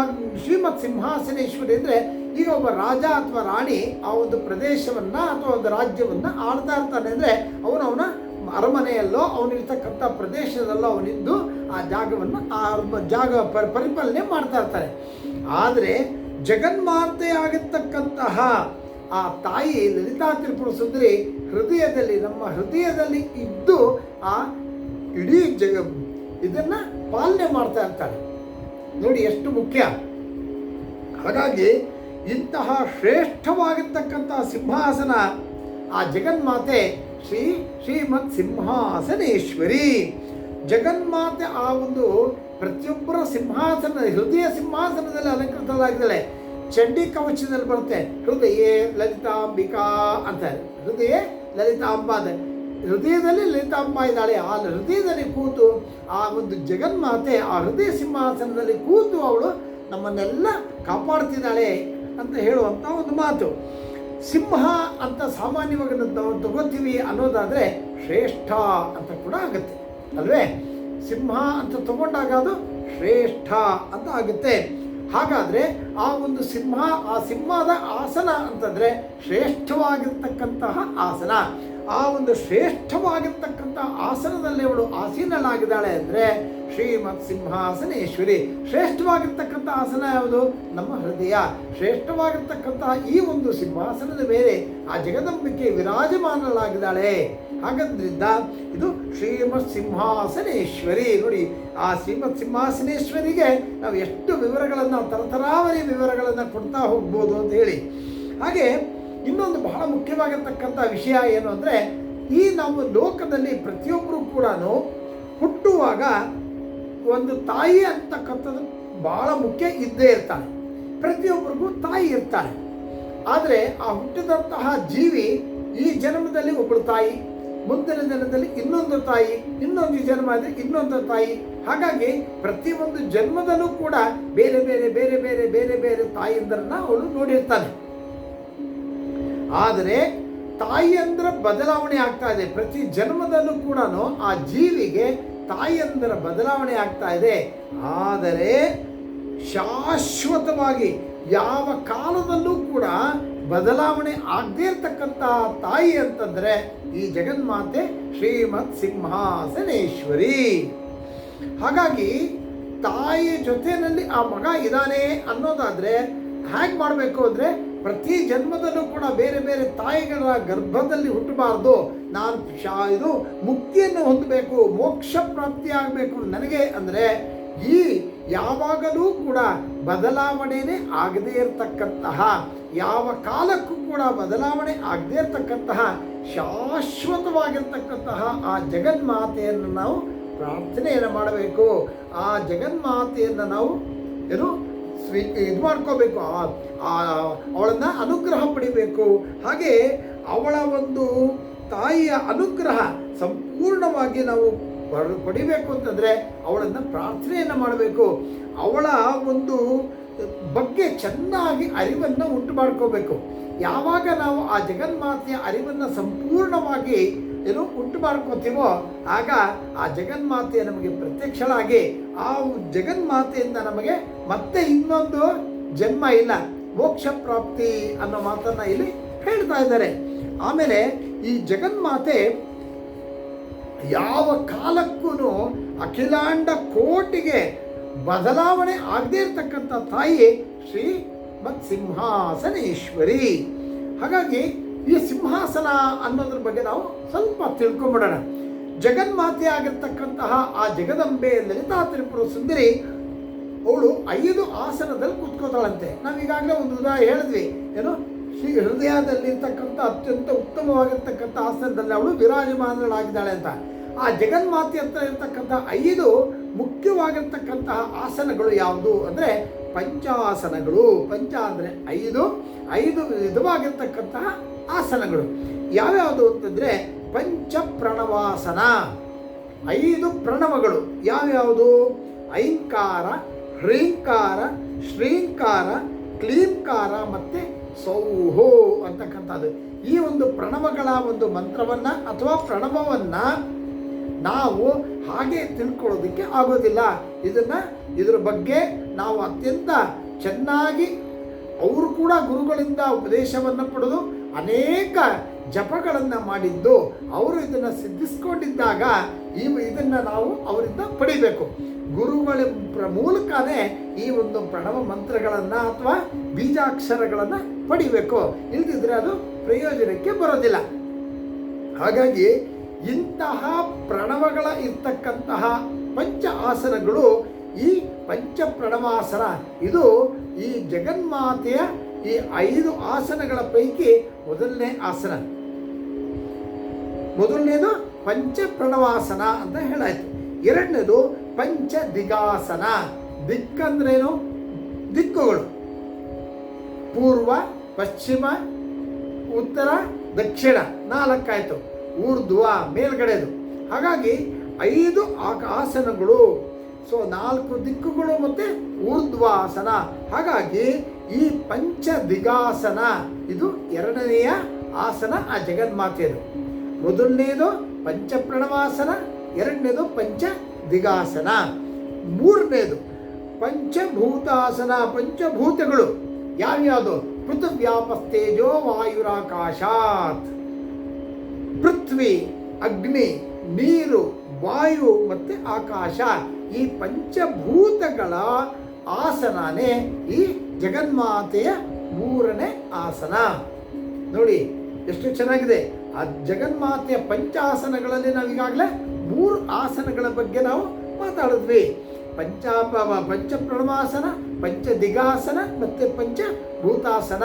ಶ್ರೀಮತ್ ಸಿಂಹಾಸನೇಶ್ವರಿ ಅಂದ್ರೆ ಈಗ ಒಬ್ಬ ರಾಜ ಅಥವಾ ರಾಣಿ ಆ ಒಂದು ಪ್ರದೇಶವನ್ನ ಅಥವಾ ಒಂದು ರಾಜ್ಯವನ್ನ ಆಳ್ತಾ ಇರ್ತಾನೆ ಅಂದ್ರೆ ಅವನು ಅವನ ಅರಮನೆಯಲ್ಲೋ ಅವನಿರ್ತಕ್ಕಂಥ ಪ್ರದೇಶದಲ್ಲೋ ಅವನಿದ್ದು ಆ ಜಾಗವನ್ನು ಆ ಜಾಗ ಪರಿಪಾಲನೆ ಮಾಡ್ತಾ ಇರ್ತಾರೆ ಆದರೆ ಜಗನ್ಮಾತೆ ಆಗಿರ್ತಕ್ಕಂತಹ ಆ ತಾಯಿ ಲಲಿತಾ ತ್ರಿಪುರ ಸುಂದರಿ ಹೃದಯದಲ್ಲಿ ನಮ್ಮ ಹೃದಯದಲ್ಲಿ ಇದ್ದು ಆ ಇಡೀ ಜಗ ಇದನ್ನ ಪಾಲನೆ ಮಾಡ್ತಾ ಇರ್ತಾರೆ. ನೋಡಿ ಎಷ್ಟು ಮುಖ್ಯ. ಹಾಗಾಗಿ ಇಂತಹ ಶ್ರೇಷ್ಠವಾಗಿರ್ತಕ್ಕಂತಹ ಸಿಂಹಾಸನ ಆ ಜಗನ್ಮಾತೆ ಶ್ರೀ ಶ್ರೀಮತ್ ಸಿಂಹಾಸನೇಶ್ವರಿ. ಜಗನ್ಮಾತೆ ಆ ಒಂದು ಪ್ರತಿಯೊಬ್ಬರ ಸಿಂಹಾಸನ, ಹೃದಯ ಸಿಂಹಾಸನದಲ್ಲಿ ಅಲಂಕೃತವಾಗಿದ್ದಾಳೆ. ಚಂಡಿ ಕವಚದಲ್ಲಿ ಬರುತ್ತೆ. ಹೃದಯ ಲಲಿತಾಂಬಿಕಾ ಅಂತಾರೆ ಹೃದಯ ಲಲಿತಾಂಬ ಅಂತ. ಹೃದಯದಲ್ಲಿ ಲಲಿತಾಂಬ ಇದ್ದಾಳೆ ಆ ಹೃದಯದಲ್ಲಿ ಕೂತು ಆ ಒಂದು ಜಗನ್ಮಾತೆ, ಆ ಹೃದಯ ಸಿಂಹಾಸನದಲ್ಲಿ ಕೂತು ಅವಳು ನಮ್ಮನ್ನೆಲ್ಲ ಕಾಪಾಡ್ತಿದ್ದಾಳೆ ಅಂತ ಹೇಳುವಂಥ ಒಂದು ಮಾತು. ಸಿಂಹ ಅಂತ ಸಾಮಾನ್ಯವಾಗಿ ನಾವು ತಗೋತೀವಿ ಅನ್ನೋದಾದರೆ ಶ್ರೇಷ್ಠ ಅಂತ ಕೂಡ ಆಗುತ್ತೆ, ಅಲ್ವೇ? ಸಿಂಹ ಅಂತ ತಗೊಂಡಾಗ ಅದು ಶ್ರೇಷ್ಠ ಅಂತ ಆಗುತ್ತೆ. ಹಾಗಾದರೆ ಆ ಒಂದು ಸಿಂಹ, ಆ ಸಿಂಹದ ಆಸನ ಅಂತಂದರೆ ಶ್ರೇಷ್ಠವಾಗಿರ್ತಕ್ಕಂತಹ ಆಸನ. ಆ ಒಂದು ಶ್ರೇಷ್ಠವಾಗಿರ್ತಕ್ಕಂಥ ಆಸನದಲ್ಲಿ ಅವಳು ಆಸೀನಳಾಗಿದ್ದಾಳೆ ಅಂದರೆ ಶ್ರೀಮತ್ ಸಿಂಹಾಸನೇಶ್ವರಿ. ಶ್ರೇಷ್ಠವಾಗಿರ್ತಕ್ಕಂಥ ಆಸನ ಯಾವುದು? ನಮ್ಮ ಹೃದಯ. ಶ್ರೇಷ್ಠವಾಗಿರ್ತಕ್ಕಂತಹ ಈ ಒಂದು ಸಿಂಹಾಸನದ ಮೇಲೆ ಆ ಜಗದಂಬಿಕೆ ವಿರಾಜಮಾನಳಾಗಿದ್ದಾಳೆ. ಹಾಗಾದ್ರಿಂದ ಇದು ಶ್ರೀಮತ್ ಸಿಂಹಾಸನೇಶ್ವರಿ. ನೋಡಿ, ಆ ಶ್ರೀಮತ್ ಸಿಂಹಾಸನೇಶ್ವರಿಗೆ ನಾವು ಎಷ್ಟು ವಿವರಗಳನ್ನು, ತರತರಾವರಿ ವಿವರಗಳನ್ನು ಕೊಡ್ತಾ ಹೋಗ್ಬೋದು ಅಂತ ಹೇಳಿ. ಹಾಗೆ ಇನ್ನೊಂದು ಬಹಳ ಮುಖ್ಯವಾಗಿರ್ತಕ್ಕಂಥ ವಿಷಯ ಏನು ಅಂದರೆ, ಈ ನಮ್ಮ ಲೋಕದಲ್ಲಿ ಪ್ರತಿಯೊಬ್ಬರೂ ಕೂಡ ಹುಟ್ಟುವಾಗ ಒಂದು ತಾಯಿ ಅಂತಕ್ಕಂಥದ್ದು ಬಹಳ ಮುಖ್ಯ ಇದ್ದೇ ಇರ್ತಾನೆ. ಪ್ರತಿಯೊಬ್ಬರಿಗೂ ತಾಯಿ ಇರ್ತಾಳೆ ಆದರೆ ಆ ಹುಟ್ಟಿದಂತಹ ಜೀವಿ ಈ ಜನ್ಮದಲ್ಲಿ ಒಬ್ಬಳು ತಾಯಿ, ಮುಂದಿನ ಜನ್ಮದಲ್ಲಿ ಇನ್ನೊಂದು ತಾಯಿ, ಇನ್ನೊಂದು ಜನ್ಮ ಆದರೆ ಇನ್ನೊಂದು ತಾಯಿ. ಹಾಗಾಗಿ ಪ್ರತಿಯೊಂದು ಜನ್ಮದಲ್ಲೂ ಕೂಡ ಬೇರೆ ಬೇರೆ ಬೇರೆ ಬೇರೆ ಬೇರೆ ಬೇರೆ ತಾಯಿಯಂದ್ರನ್ನ ಅವಳು ನೋಡಿರ್ತಾನೆ. ಆದರೆ ತಾಯಿಯಂದ್ರ ಬದಲಾವಣೆ ಆಗ್ತಾ ಇದೆ. ಪ್ರತಿ ಜನ್ಮದಲ್ಲೂ ಕೂಡ ಆ ಜೀವಿಗೆ ತಾಯಿಯಂದ್ರ ಬದಲಾವಣೆ ಆಗ್ತಾ ಇದೆ. ಆದರೆ ಶಾಶ್ವತವಾಗಿ ಯಾವ ಕಾಲದಲ್ಲೂ ಕೂಡ ಬದಲಾವಣೆ ಆಗದೇ ಇರತಕ್ಕಂತಹ ತಾಯಿ ಅಂತಂದ್ರೆ ಈ ಜಗನ್ಮಾತೆ ಶ್ರೀಮತ್ ಸಿಂಹಾಸನೇಶ್ವರಿ ಹಾಗಾಗಿ ತಾಯಿ ಜೊತೆಯಲ್ಲಿ ಆ ಮಗ ಇದ್ದಾನೆ ಅನ್ನೋದಾದ್ರೆ ಹೇಗೆ ಮಾಡಬೇಕು ಅಂದರೆ ಪ್ರತಿ ಜನ್ಮದಲ್ಲೂ ಕೂಡ ಬೇರೆ ಬೇರೆ ತಾಯಿಗಳ ಗರ್ಭದಲ್ಲಿ ಹುಟ್ಟಬಾರ್ದು. ನಾನು ಶಾ ಇದು ಮುಕ್ತಿಯನ್ನು ಹೊಂದಬೇಕು, ಮೋಕ್ಷ ಪ್ರಾಪ್ತಿಯಾಗಬೇಕು ನನಗೆ ಅಂದರೆ, ಈ ಯಾವಾಗಲೂ ಕೂಡ ಬದಲಾವಣೆಯೇ ಆಗದೇ ಇರತಕ್ಕಂತಹ, ಯಾವ ಕಾಲಕ್ಕೂ ಕೂಡ ಬದಲಾವಣೆ ಆಗದೇ ಇರತಕ್ಕಂತಹ, ಶಾಶ್ವತವಾಗಿರ್ತಕ್ಕಂತಹ ಆ ಜಗನ್ಮಾತೆಯನ್ನು ನಾವು ಪ್ರಾರ್ಥನೆಯನ್ನು ಮಾಡಬೇಕು. ಆ ಜಗನ್ಮಾತೆಯನ್ನು ನಾವು, ಏನು? ಸ್ವೀ ಇದು ಮಾಡ್ಕೋಬೇಕು. ಅವಳನ್ನು ಅನುಗ್ರಹ ಪಡಿಬೇಕು. ಹಾಗೆ ಅವಳ ಒಂದು ತಾಯಿಯ ಅನುಗ್ರಹ ಸಂಪೂರ್ಣವಾಗಿ ನಾವು ಪಡ್- ಪಡಿಬೇಕು ಅಂತಂದರೆ ಅವಳನ್ನು ಪ್ರಾರ್ಥನೆಯನ್ನು ಮಾಡಬೇಕು. ಅವಳ ಒಂದು ಬಗ್ಗೆ ಚೆನ್ನಾಗಿ ಅರಿವನ್ನು ಉಂಟು ಮಾಡ್ಕೋಬೇಕು. ಯಾವಾಗ ನಾವು ಆ ಜಗನ್ಮಾತೆಯ ಅರಿವನ್ನು ಸಂಪೂರ್ಣವಾಗಿ ಏನು ಉಂಟು ಮಾಡ್ಕೋತೀವೋ, ಆಗ ಆ ಜಗನ್ಮಾತೆ ನಮಗೆ ಪ್ರತ್ಯಕ್ಷಳಾಗಿ ಆ ಜಗನ್ಮಾತೆಯಿಂದ ನಮಗೆ ಮತ್ತೆ ಇನ್ನೊಂದು ಜನ್ಮ ಇಲ್ಲ, ಮೋಕ್ಷ ಪ್ರಾಪ್ತಿ ಅನ್ನೋ ಮಾತನ್ನ ಇಲ್ಲಿ ಹೇಳ್ತಾ ಇದ್ದಾರೆ. ಆಮೇಲೆ ಈ ಜಗನ್ಮಾತೆ ಯಾವ ಕಾಲಕ್ಕೂ ಅಖಿಲಾಂಡ ಕೋಟಿಗೆ ಬದಲಾವಣೆ ಆಗದೇ ಇರತಕ್ಕಂಥ ತಾಯಿ ಶ್ರೀ ಮತ್ ಸಿಂಹಾಸನೇಶ್ವರಿ ಹಾಗಾಗಿ ಈ ಸಿಂಹಾಸನ ಅನ್ನೋದ್ರ ಬಗ್ಗೆ ನಾವು ಸ್ವಲ್ಪ ತಿಳ್ಕೊಂಬಿಡೋಣ. ಜಗನ್ಮಾತೆ ಆಗಿರ್ತಕ್ಕಂತಹ ಆ ಜಗದಂಬೆ ಲಲಿತಾ ತ್ರಿಪುರ ಸುಂದರಿ, ಅವಳು ಐದು ಆಸನದಲ್ಲಿ ಕೂತ್ಕೋತಾಳಂತೆ. ನಾವು ಈಗಾಗಲೇ ಒಂದು ಉದಾಹರಣೆ ಹೇಳಿದ್ವಿ. ಏನು ಶ್ರೀ ಹೃದಯದಲ್ಲಿರ್ತಕ್ಕಂಥ ಅತ್ಯಂತ ಉತ್ತಮವಾಗಿರ್ತಕ್ಕಂಥ ಆಸನದಲ್ಲಿ ಅವಳು ವಿರಾಜಮಾನಳಾಗಿದ್ದಾಳೆ ಅಂತ. ಆ ಜಗನ್ಮಾತೆ ಹತ್ರ ಇರ್ತಕ್ಕಂಥ ಐದು ಮುಖ್ಯವಾಗಿರ್ತಕ್ಕಂತಹ ಆಸನಗಳು ಯಾವುದು ಅಂದರೆ ಪಂಚಾಸನಗಳು. ಪಂಚ ಅಂದರೆ ಐದು ಐದು ವಿಧವಾಗಿರ್ತಕ್ಕಂತಹ ಆಸನಗಳು. ಯಾವ್ಯಾವುದು ಅಂತಂದರೆ ಪಂಚ ಪ್ರಣವಾಸನ ಐದು ಪ್ರಣವಗಳು. ಯಾವ್ಯಾವುದು? ಐಂಕಾರ ಹ್ರೀಂಕಾರ ಶ್ರೀಂಕಾರ, ಕ್ಲೀಂಕಾರ ಮತ್ತು ಸೌಹೋ ಅಂತಕ್ಕಂಥದ್ದು. ಈ ಒಂದು ಪ್ರಣವಗಳ ಒಂದು ಮಂತ್ರವನ್ನು ಅಥವಾ ಪ್ರಣವವನ್ನು ನಾವು ಹಾಗೆ ತಿಳ್ಕೊಳ್ಳೋದಕ್ಕೆ ಆಗೋದಿಲ್ಲ. ಇದನ್ನು ಇದರ ಬಗ್ಗೆ ನಾವು ಅತ್ಯಂತ ಚೆನ್ನಾಗಿ ಅವರು ಕೂಡ ಗುರುಗಳಿಂದ ಉಪದೇಶವನ್ನು ಪಡೆದು ಅನೇಕ ಜಪಗಳನ್ನು ಮಾಡಿದ್ದು ಅವರು ಇದನ್ನು ಸಿದ್ಧಿಸ್ಕೊಂಡಿದ್ದಾಗ ಈ ಇದನ್ನು ನಾವು ಅವರಿಂದ ಪಡಿಬೇಕು. ಗುರುಗಳ ಪ್ರ- ಮೂಲಕನೇ ಈ ಒಂದು ಪ್ರಣವ ಮಂತ್ರಗಳನ್ನು ಅಥವಾ ಬೀಜಾಕ್ಷರಗಳನ್ನು ಪಡಿಬೇಕು. ಇಲ್ದಿದ್ರೆ ಅದು ಪ್ರಯೋಜನಕ್ಕೆ ಬರೋದಿಲ್ಲ. ಹಾಗಾಗಿ ಇಂತಹ ಪ್ರಣವಗಳ ಇರ್ತಕ್ಕಂತಹ ಪಂಚ ಆಸನಗಳು ಈ ಪಂಚ ಪ್ರಣವಾಸನ, ಇದು ಈ ಜಗನ್ಮಾತೆಯ ಈ ಐದು ಆಸನಗಳ ಪೈಕಿ ಮೊದಲನೇ ಆಸನ. ಮೊದಲನೇದು ಪಂಚ ಪ್ರಣವಾಸನ ಅಂತ ಹೇಳಾಯ್ತು. ಎರಡನೇದು ಪಂಚ ದಿಗಾಸನ ದಿಕ್ಕಂದ್ರೇನು ದಿಕ್ಕುಗಳು. ಪೂರ್ವ, ಪಶ್ಚಿಮ, ಉತ್ತರ, ದಕ್ಷಿಣ ನಾಲ್ಕಾಯಿತು. ಊರ್ಧ್ವ, ಮೇಲ್ಗಡೆದು. ಹಾಗಾಗಿ ಐದು ಆಸನಗಳು ಸೊ ನಾಲ್ಕು ದಿಕ್ಕುಗಳು ಮತ್ತೆ ಊರ್ಧ್ವಾಸನ. ಹಾಗಾಗಿ ಈ ಪಂಚ ದಿಗಾಸನ ಇದು ಎರಡನೆಯ ಆಸನ ಆ ಜಗನ್ಮಾತೆಯದು ಮೊದಲನೇದು ಪಂಚಪ್ರಣವಾಸನ, ಎರಡನೇದು ಪಂಚ ದಿಗಾಸನ ಮೂರನೇದು ಪಂಚಭೂತಾಸನ, ಪಂಚಭೂತಗಳು. ಯಾವ್ಯಾವುದು? ಪೃಥ್ವ್ಯಾಪಸ್ತೇಜೋ ವಾಯುರಾಕಾಶಾತ್. ಪೃಥ್ವಿ, ಅಗ್ನಿ, ನೀರು, ವಾಯು ಮತ್ತು ಆಕಾಶ. ಈ ಪಂಚಭೂತಗಳ ಆಸನನೇ ಈ ಜಗನ್ಮಾತೆಯ ಮೂರನೇ ಆಸನ. ನೋಡಿ, ಎಷ್ಟು ಚೆನ್ನಾಗಿದೆ. ಆ ಜಗನ್ಮಾತೆಯ ಪಂಚಾಸನಗಳಲ್ಲಿ ನಾವು ಈಗಾಗಲೇ ಮೂರು ಆಸನಗಳ ಬಗ್ಗೆ ನಾವು ಮಾತಾಡಿದ್ವಿ. ಪಂಚಾಪ, ಪಂಚ ಪ್ರಣವಾಸನ ಪಂಚ ದಿಗಾಸನ ಮತ್ತು ಪಂಚ ಭೂತಾಸನ.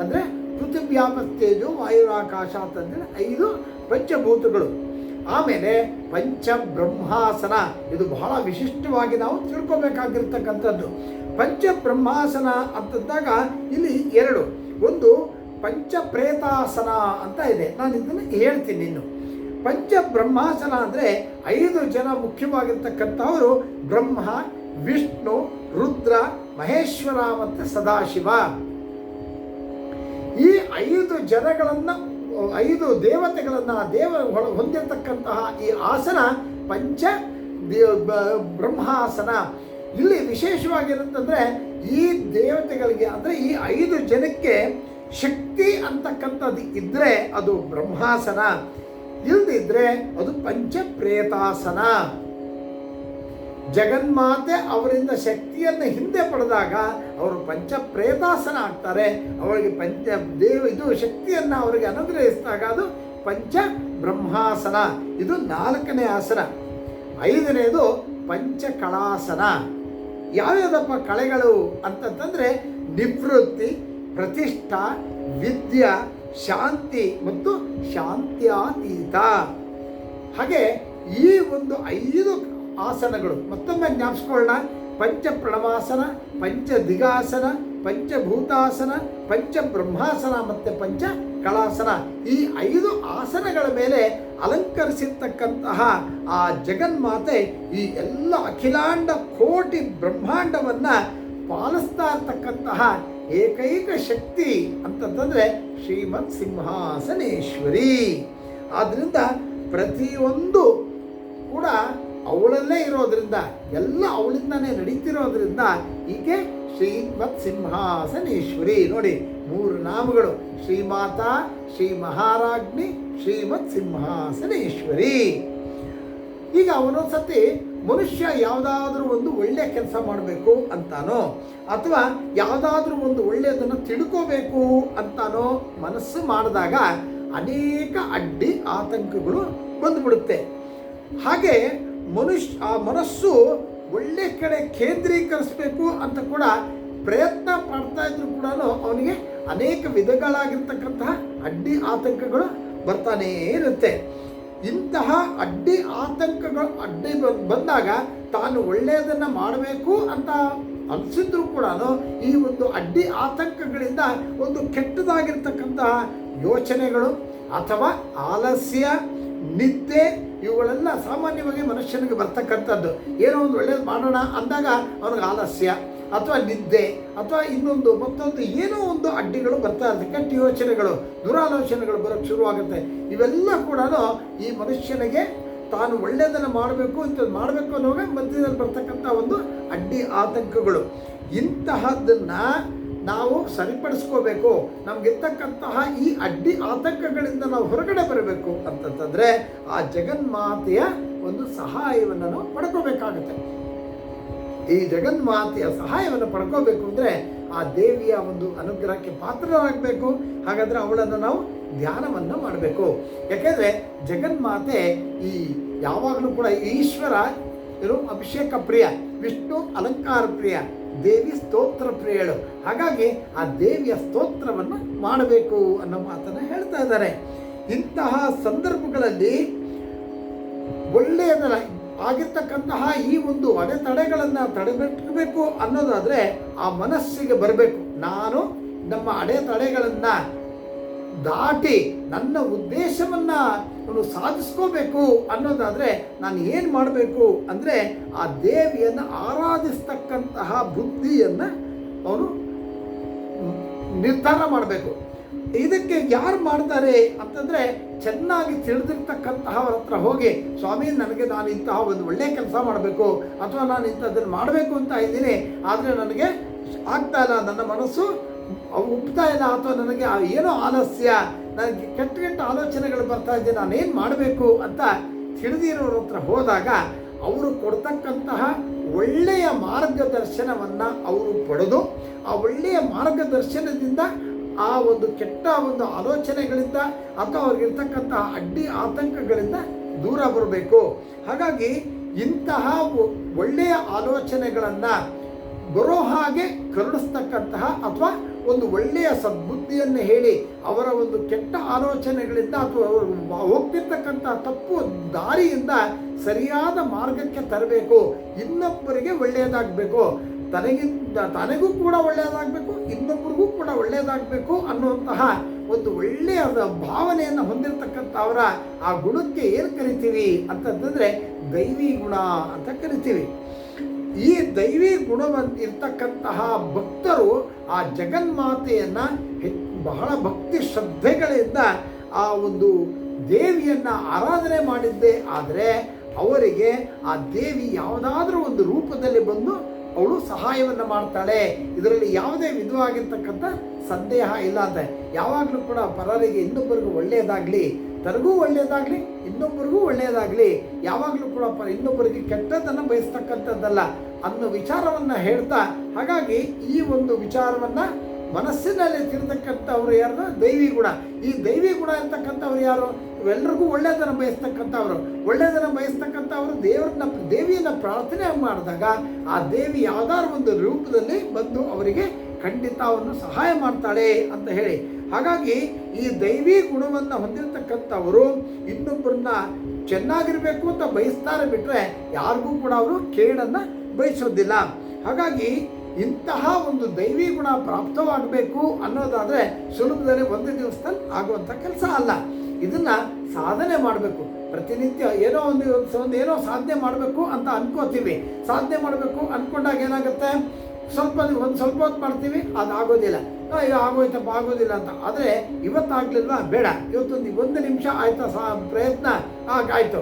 ಅಂದರೆ ಪೃಥಿವ್ಯಾಪಸ್ತೇಜು ವಾಯುರಾಕಾಶ ಅಂತಂದರೆ ಐದು ಪಂಚಭೂತಗಳು. ಆಮೇಲೆ ಪಂಚ ಬ್ರಹ್ಮಾಸನ. ಇದು ಬಹಳ ವಿಶಿಷ್ಟವಾಗಿ ನಾವು ತಿಳ್ಕೊಬೇಕಾಗಿರ್ತಕ್ಕಂಥದ್ದು. ಪಂಚ ಬ್ರಹ್ಮಾಸನ ಅಂತಂದಾಗ ಇಲ್ಲಿ ಎರಡು. ಒಂದು ಪಂಚ ಪ್ರೇತಾಸನ ಅಂತ ಇದೆ. ನಾನು ಇದನ್ನು ಹೇಳ್ತೀನಿ ಇನ್ನು. ಪಂಚ ಬ್ರಹ್ಮಾಸನ ಅಂದರೆ ಐದು ಜನ ಮುಖ್ಯವಾಗಿರ್ತಕ್ಕಂಥವರು ಬ್ರಹ್ಮ, ವಿಷ್ಣು, ರುದ್ರ, ಮಹೇಶ್ವರ ಮತ್ತು ಸದಾಶಿವ. ಈ ಐದು ಜನಗಳನ್ನು, ಐದು ದೇವತೆಗಳನ್ನು ದೇವ ಹೊಂದಿರತಕ್ಕಂತಹ ಈ ಆಸನ ಪಂಚ ಬ್ರಹ್ಮಾಸನ. ಇಲ್ಲಿ ವಿಶೇಷವಾಗಿರುತ್ತಂದರೆ ಈ ದೇವತೆಗಳಿಗೆ ಅಂದರೆ ಈ ಐದು ಜನಕ್ಕೆ ಶಕ್ತಿ ಅಂತಕ್ಕಂಥದ್ದು ಇದ್ದರೆ ಅದು ಬ್ರಹ್ಮಾಸನ. ಇಲ್ದಿದ್ರೆ ಅದು ಪಂಚ ಪ್ರೇತಾಸನ ಜಗನ್ಮಾತೆ ಅವರಿಂದ ಶಕ್ತಿಯನ್ನು ಹಿಂದೆ ಪಡೆದಾಗ ಅವರು ಪಂಚ ಪ್ರೇತಾಸನ ಆಗ್ತಾರೆ. ಅವರಿಗೆ ಪಂಚ ದೇವ ಇದು ಶಕ್ತಿಯನ್ನು ಅವರಿಗೆ ಅನುಗ್ರಹಿಸಿದಾಗ ಅದು ಪಂಚ ಬ್ರಹ್ಮಾಸನ ಇದು ನಾಲ್ಕನೇ ಆಸನ. ಐದನೇದು ಪಂಚಕಳಾಸನ. ಯಾವ್ಯಾವುದಪ್ಪ ಕಳೆಗಳು ಅಂತಂತಂದರೆ ನಿವೃತ್ತಿ ಪ್ರತಿಷ್ಠಾ, ವಿದ್ಯ, ಶಾಂತಿ ಮತ್ತು ಶಾಂತ್ಯಾತೀತ. ಹಾಗೆ ಈ ಒಂದು ಐದು ಆಸನಗಳು ಮತ್ತೊಮ್ಮೆ ಜ್ಞಾಪಿಸ್ಕೊಳ್ಳೋಣ. ಪಂಚ ಪ್ರಣವಾಸನ ಪಂಚ ದಿಗಾಸನ ಪಂಚಭೂತಾಸನ ಪಂಚ ಬ್ರಹ್ಮಾಸನ ಮತ್ತು ಪಂಚ ಕಳಾಸನ ಈ ಐದು ಆಸನಗಳ ಮೇಲೆ ಅಲಂಕರಿಸಿರ್ತಕ್ಕಂತಹ ಆ ಜಗನ್ಮಾತೆ ಈ ಎಲ್ಲ ಅಖಿಲಾಂಡ ಕೋಟಿ ಬ್ರಹ್ಮಾಂಡವನ್ನು ಪಾಲಿಸ್ತಾ ಇರ್ತಕ್ಕಂತಹ ಏಕೈಕ ಶಕ್ತಿ ಅಂತಂತಂದರೆ ಶ್ರೀಮತ್ ಸಿಂಹಾಸನೇಶ್ವರಿ. ಆದ್ದರಿಂದ ಪ್ರತಿಯೊಂದು ಕೂಡ ಅವಳಲ್ಲೇ ಇರೋದ್ರಿಂದ, ಎಲ್ಲ ಅವಳಿಂದಾನೇ ನಡೀತಿರೋದ್ರಿಂದ ಈಕೆ ಶ್ರೀಮತ್ ಸಿಂಹಾಸನೇಶ್ವರಿ. ನೋಡಿ, ಮೂರು ನಾಮಗಳು, ಶ್ರೀಮಾತಾ ಶ್ರೀ ಮಹಾರಾಜ್ಞಿ ಶ್ರೀಮತ್ ಸಿಂಹಾಸನೇಶ್ವರಿ. ಈಗ ಒಂದೊಂದ್ಸತಿ ಮನುಷ್ಯ ಯಾವುದಾದ್ರೂ ಒಂದು ಒಳ್ಳೆ ಕೆಲಸ ಮಾಡಬೇಕು ಅಂತಾನೋ, ಅಥವಾ ಯಾವುದಾದ್ರೂ ಒಂದು ಒಳ್ಳೆಯದನ್ನು ತಿಳ್ಕೋಬೇಕು ಅಂತಾನೋ ಮನಸ್ಸು ಮಾಡಿದಾಗ ಅನೇಕ ಅಡ್ಡಿ ಆತಂಕಗಳು ಬಂದುಬಿಡುತ್ತೆ. ಹಾಗೆ ಮನುಷ್ಯ, ಆ ಮನಸ್ಸು ಒಳ್ಳೆ ಕಡೆ ಕೇಂದ್ರೀಕರಿಸಬೇಕು ಅಂತ ಕೂಡ ಪ್ರಯತ್ನ ಪಡ್ತಾ ಇದ್ರು ಕೂಡ ಅವನಿಗೆ ಅನೇಕ ವಿಧಗಳಾಗಿರ್ತಕ್ಕಂತಹ ಅಡ್ಡಿ ಆತಂಕಗಳು ಬರ್ತಾನೇ ಇರುತ್ತೆ. ಇಂತಹ ಅಡ್ಡಿ ಆತಂಕಗಳು, ಅಡ್ಡಿ ಬಂದಾಗ ತಾನು ಒಳ್ಳೆಯದನ್ನ ಮಾಡಬೇಕು ಅಂತ ಅನಿಸಿದ್ರು ಕೂಡ ಈ ಒಂದು ಅಡ್ಡಿ ಆತಂಕಗಳಿಂದ ಒಂದು ಕೆಟ್ಟದಾಗಿರ್ತಕ್ಕಂತಹ ಯೋಚನೆಗಳು ಅಥವಾ ಆಲಸ್ಯ, ನಿದ್ದೆ ಇವುಗಳೆಲ್ಲ ಸಾಮಾನ್ಯವಾಗಿ ಮನುಷ್ಯನಿಗೆ ಬರ್ತಕ್ಕಂಥದ್ದು. ಏನೋ ಒಂದು ಒಳ್ಳೇದು ಮಾಡೋಣ ಅಂದಾಗ ಅವನಿಗೆ ಆಲಸ್ಯ. ಅಥವಾ ನಿದ್ದೆ ಅಥವಾ ಇನ್ನೊಂದು ಮತ್ತೊಂದು ಏನೋ ಒಂದು ಅಡ್ಡಿಗಳು ಬರ್ತಾ ಇರುತ್ತೆ, ಕೆಟ್ಟ ಯೋಚನೆಗಳು, ದುರಾಲೋಚನೆಗಳು ಬರೋಕ್ಕೆ ಶುರುವಾಗುತ್ತೆ. ಇವೆಲ್ಲ ಕೂಡ ಈ ಮನುಷ್ಯನಿಗೆ ತಾನು ಒಳ್ಳೆಯದನ್ನು ಮಾಡಬೇಕು ಇಂಥದ್ದು ಮಾಡಬೇಕು ಅನ್ನೋವಾಗ ಮಧ್ಯದಲ್ಲಿ ಬರ್ತಕ್ಕಂಥ ಒಂದು ಅಡ್ಡಿ ಆತಂಕಗಳು. ಇಂತಹದ್ದನ್ನು ನಾವು ಸರಿಪಡಿಸ್ಕೋಬೇಕು. ನಮಗಿರ್ತಕ್ಕಂತಹ ಈ ಅಡ್ಡಿ ಆತಂಕಗಳಿಂದ ನಾವು ಹೊರಗಡೆ ಬರಬೇಕು ಅಂತಂತಂದರೆ ಆ ಜಗನ್ಮಾತೆಯ ಒಂದು ಸಹಾಯವನ್ನು ನಾವು ಪಡ್ಕೋಬೇಕಾಗುತ್ತೆ. ಈ ಜಗನ್ಮಾತೆಯ ಸಹಾಯವನ್ನು ಪಡ್ಕೋಬೇಕು ಅಂದರೆ ಆ ದೇವಿಯ ಒಂದು ಅನುಗ್ರಹಕ್ಕೆ ಪಾತ್ರರಾಗಬೇಕು. ಹಾಗಾದ್ರೆ ಅವಳನ್ನು ನಾವು ಧ್ಯಾನವನ್ನು ಮಾಡಬೇಕು. ಯಾಕೆಂದರೆ ಜಗನ್ಮಾತೆ ಈ ಯಾವಾಗಲೂ ಕೂಡ ಈಶ್ವರ ಇರು ಅಭಿಷೇಕ ಪ್ರಿಯ, ವಿಷ್ಣು ಅಲಂಕಾರ ಪ್ರಿಯ, ದೇವಿ ಸ್ತೋತ್ರ ಪ್ರಿಯಳು. ಹಾಗಾಗಿ ಆ ದೇವಿಯ ಸ್ತೋತ್ರವನ್ನು ಮಾಡಬೇಕು ಅನ್ನೋ ಮಾತನ್ನು ಹೇಳ್ತಾ ಇದ್ದಾರೆ. ಇಂತಹ ಸಂದರ್ಭಗಳಲ್ಲಿ ಒಳ್ಳೆಯದರ ಆಗಿರ್ತಕ್ಕಂತಹ ಈ ಒಂದು ಅಡೆತಡೆಗಳನ್ನು ತಡೆಗಟ್ಟಬೇಕು ಅನ್ನೋದಾದರೆ ಆ ಮನಸ್ಸಿಗೆ ಬರಬೇಕು. ನಾನು ನಮ್ಮ ಅಡೆತಡೆಗಳನ್ನು ದಾಟಿ ನನ್ನ ಉದ್ದೇಶವನ್ನು ಅವನು ಸಾಧಿಸ್ಕೋಬೇಕು ಅನ್ನೋದಾದ್ರೆ ನಾನು ಏನು ಮಾಡಬೇಕು ಅಂದರೆ ಆ ದೇವಿಯನ್ನು ಆರಾಧಿಸ್ತಕ್ಕಂತಹ ಬುದ್ಧಿಯನ್ನು ಅವನು ನಿರ್ಧಾರ ಮಾಡಬೇಕು. ಇದಕ್ಕೆ ಯಾರು ಮಾಡ್ತಾರೆ ಅಂತಂದ್ರೆ ಚೆನ್ನಾಗಿ ತಿಳಿದಿರ್ತಕ್ಕಂತಹವ್ರ ಹತ್ರ ಹೋಗಿ, ಸ್ವಾಮಿ, ನನಗೆ ನಾನು ಇಂತಹ ಒಂದು ಒಳ್ಳೆಯ ಕೆಲಸ ಮಾಡಬೇಕು ಅಥವಾ ನಾನು ಇಂಥದ್ದನ್ನು ಮಾಡಬೇಕು ಅಂತ ಇದ್ದೀನಿ, ಆದರೆ ನನಗೆ ಆಗ್ತಾ ಇಲ್ಲ, ನನ್ನ ಮನಸ್ಸು ಒಪ್ತಾ ಇಲ್ಲ ಅಥವಾ ನನಗೆ ಏನೋ ಆಲಸ್ಯ, ನನಗೆ ಕೆಟ್ಟ ಕೆಟ್ಟ ಆಲೋಚನೆಗಳು ಬರ್ತಾ ಇದೆ ನಾನೇನು ಮಾಡಬೇಕು ಅಂತ ತಿಳಿದಿರೋರ ಹತ್ರ ಹೋದಾಗ ಅವರು ಕೊಡ್ತಕ್ಕಂತಹ ಒಳ್ಳೆಯ ಮಾರ್ಗದರ್ಶನವನ್ನು ಅವರು ಪಡೆದು, ಆ ಒಳ್ಳೆಯ ಮಾರ್ಗದರ್ಶನದಿಂದ ಆ ಒಂದು ಕೆಟ್ಟ ಒಂದು ಆಲೋಚನೆಗಳಿಂದ ಅಥವಾ ಅವ್ರಿಗಿರ್ತಕ್ಕಂತಹ ಅಡ್ಡಿ ಆತಂಕಗಳಿಂದ ದೂರ ಬರಬೇಕು. ಹಾಗಾಗಿ ಇಂತಹ ಒಳ್ಳೆಯ ಆಲೋಚನೆಗಳನ್ನು ಬರೋ ಹಾಗೆ ಕರುಣಿಸ್ತಕ್ಕಂತಹ ಅಥವಾ ಒಂದು ಒಳ್ಳೆಯ ಸದ್ಬುದ್ಧಿಯನ್ನು ಹೇಳಿ ಅವರ ಒಂದು ಕೆಟ್ಟ ಆಲೋಚನೆಗಳಿಂದ ಅಥವಾ ಅವರು ಹೋಗ್ತಿರ್ತಕ್ಕಂತಹ ತಪ್ಪು ದಾರಿಯಿಂದ ಸರಿಯಾದ ಮಾರ್ಗಕ್ಕೆ ತರಬೇಕು. ಇನ್ನೊಬ್ಬರಿಗೆ ಒಳ್ಳೆಯದಾಗಬೇಕು. ತನಗಿಂತ ತನಗೂ ಕೂಡ ಒಳ್ಳೆಯದಾಗಬೇಕು, ಇನ್ನೊಬ್ಬರಿಗೂ ಕೂಡ ಒಳ್ಳೆಯದಾಗಬೇಕು ಅನ್ನುವಂತಹ ಒಂದು ಒಳ್ಳೆಯ ಭಾವನೆಯನ್ನು ಹೊಂದಿರತಕ್ಕಂಥವರ ಆ ಗುಣಕ್ಕೆ ಏನು ಕರಿತೀವಿ ಅಂತಂತಂದರೆ ದೈವಿ ಗುಣ ಅಂತ ಕರಿತೀವಿ. ಈ ದೈವಿ ಗುಣವನ್ನು ಇರ್ತಕ್ಕಂತಹ ಭಕ್ತರು ಆ ಜಗನ್ಮಾತೆಯನ್ನು ಬಹಳ ಭಕ್ತಿ ಶ್ರದ್ಧೆಗಳಿಂದ ಆ ಒಂದು ದೇವಿಯನ್ನು ಆರಾಧನೆ ಮಾಡಿದ್ದೆ. ಆದರೆ ಅವರಿಗೆ ಆ ದೇವಿ ಯಾವುದಾದ್ರೂ ಒಂದು ರೂಪದಲ್ಲಿ ಬಂದು ಅವಳು ಸಹಾಯವನ್ನು ಮಾಡ್ತಾಳೆ. ಇದರಲ್ಲಿ ಯಾವುದೇ ವಿಧವಾಗಿರ್ತಕ್ಕಂಥ ಸಂದೇಹ ಇಲ್ಲ ಅಂತ. ಯಾವಾಗಲೂ ಕೂಡ ಪರರಿಗೆ ಇನ್ನೊಬ್ಬರಿಗೂ ಒಳ್ಳೆಯದಾಗಲಿ, ತನಗೂ ಒಳ್ಳೆಯದಾಗಲಿ, ಇನ್ನೊಬ್ಬರಿಗೂ ಒಳ್ಳೆಯದಾಗಲಿ, ಯಾವಾಗಲೂ ಕೂಡ ಪರ ಇನ್ನೊಬ್ಬರಿಗೆ ಕೆಟ್ಟದನ್ನು ಬಯಸ್ತಕ್ಕಂಥದ್ದಲ್ಲ ಅನ್ನೋ ವಿಚಾರವನ್ನು ಹೇಳ್ತಾ, ಹಾಗಾಗಿ ಈ ಒಂದು ವಿಚಾರವನ್ನು ಮನಸ್ಸಿನಲ್ಲಿ ತಿರ್ತಕ್ಕಂಥವ್ರು ಯಾರು? ದೈವಿ ಗುಣ. ಈ ದೈವಿ ಗುಣ ಇರ್ತಕ್ಕಂಥವ್ರು ಯಾರು? ಇವೆಲ್ಲರಿಗೂ ಒಳ್ಳೆಯದನ್ನು ಬಯಸ್ತಕ್ಕಂಥವ್ರು. ಒಳ್ಳೆಯದನ್ನು ಬಯಸ್ತಕ್ಕಂಥವ್ರು ದೇವರನ್ನ, ದೇವಿಯನ್ನು ಪ್ರಾರ್ಥನೆ ಮಾಡಿದಾಗ ಆ ದೇವಿ ಯಾವ್ದಾದ್ರು ಒಂದು ರೂಪದಲ್ಲಿ ಬಂದು ಅವರಿಗೆ ಖಂಡಿತ ಅವನು ಸಹಾಯ ಮಾಡ್ತಾಳೆ ಅಂತ ಹೇಳಿ. ಹಾಗಾಗಿ ಈ ದೈವಿ ಗುಣವನ್ನು ಹೊಂದಿರತಕ್ಕಂಥವರು ಇನ್ನೊಬ್ಬರನ್ನ ಚೆನ್ನಾಗಿರಬೇಕು ಅಂತ ಬಯಸ್ತಾರೆ ಬಿಟ್ಟರೆ ಯಾರಿಗೂ ಕೂಡ ಅವರು ಕೇಡನ್ನು ಬಯಸೋದಿಲ್ಲ. ಹಾಗಾಗಿ ಇಂತಹ ಒಂದು ದೈವಿ ಗುಣ ಪ್ರಾಪ್ತವಾಗಬೇಕು ಅನ್ನೋದಾದರೆ ಸುಲಭದಲ್ಲಿ ಒಂದು ದಿವಸದಲ್ಲಿ ಆಗುವಂಥ ಕೆಲಸ ಅಲ್ಲ. ಇದನ್ನ ಸಾಧನೆ ಮಾಡಬೇಕು. ಪ್ರತಿನಿತ್ಯ ಏನೋ ಒಂದು ಒಂದು ಏನೋ ಸಾಧನೆ ಮಾಡಬೇಕು ಅಂತ ಅನ್ಕೋತೀವಿ. ಸಾಧನೆ ಮಾಡಬೇಕು ಅನ್ಕೊಂಡಾಗ ಏನಾಗುತ್ತೆ? ಸ್ವಲ್ಪ ಒಂದು ಸ್ವಲ್ಪ ಹೊತ್ತು ಮಾಡ್ತೀವಿ, ಅದು ಆಗೋದಿಲ್ಲ. ಅಯ್ಯೋ ಆಗೋಯ್ತಪ್ಪ, ಆಗೋದಿಲ್ಲ ಅಂತ. ಆದರೆ ಇವತ್ತಾಗ್ಲಿಲ್ವಾ? ಬೇಡ. ಇವತ್ತೊಂದು ಒಂದು ನಿಮಿಷ ಆಯಿತಾ ಸಾ, ಪ್ರಯತ್ನ ಆಗಾಯ್ತು